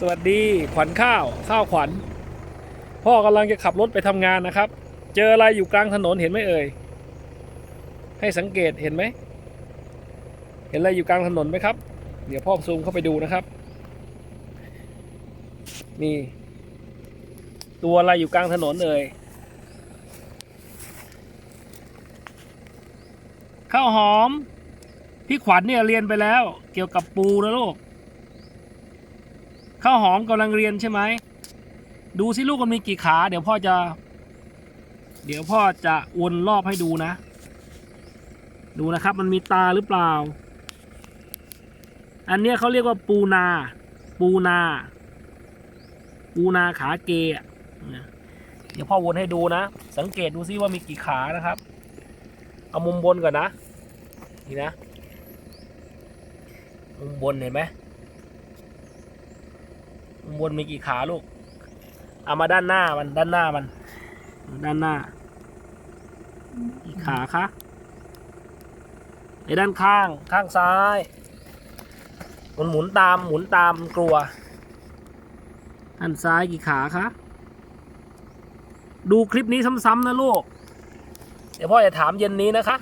สวัสดีขวัญข้าวข้าวขวัญ พ่อกำลังจะขับรถไปทำงานนะครับ เจออะไรอยู่กลางถนนเห็นไหมเอ่ย ให้สังเกตเห็นไหม เห็นอะไรอยู่กลางถนนไหมครับ เดี๋ยวพ่อซูมเข้าไปดูนะครับ นี่ ตัวอะไรอยู่กลางถนนเอ่ยข้าวหอม พี่ขวัญเนี่ยเรียนไปแล้ว เกี่ยวกับปูนะลูก ข้าวหอมกำลังเรียนใช่ไหม ดูสิลูกมันมีกี่ขา เดี๋ยวพ่อจะ เดี๋ยวพ่อจะวนรอบให้ดูนะ ดูนะครับ มันมีตาหรือเปล่า อันเนี้ยเขาเรียกว่าปูนา ปูนา ปูนาขาเกยอะเดี๋ยวพ่อวนให้ดูนะ สังเกตดูซิว่ามีกี่ขานะครับ เอามุมบนก่อนนะ นี่นะ มุมบนเห็นไหม บนมีกี่ขาลูก เอามาด้านหน้ามันด้านหน้ามัน ด้านหน้า กี่ขาคะไอ้ด้านข้างข้างซ้าย มันหมุนตามหมุนตามกลัว ด้านซ้ายกี่ขาคะ ดูคลิปนี้ซ้ำๆนะลูก เดี๋ยวพ่อจะถามเย็นนี้นะคะ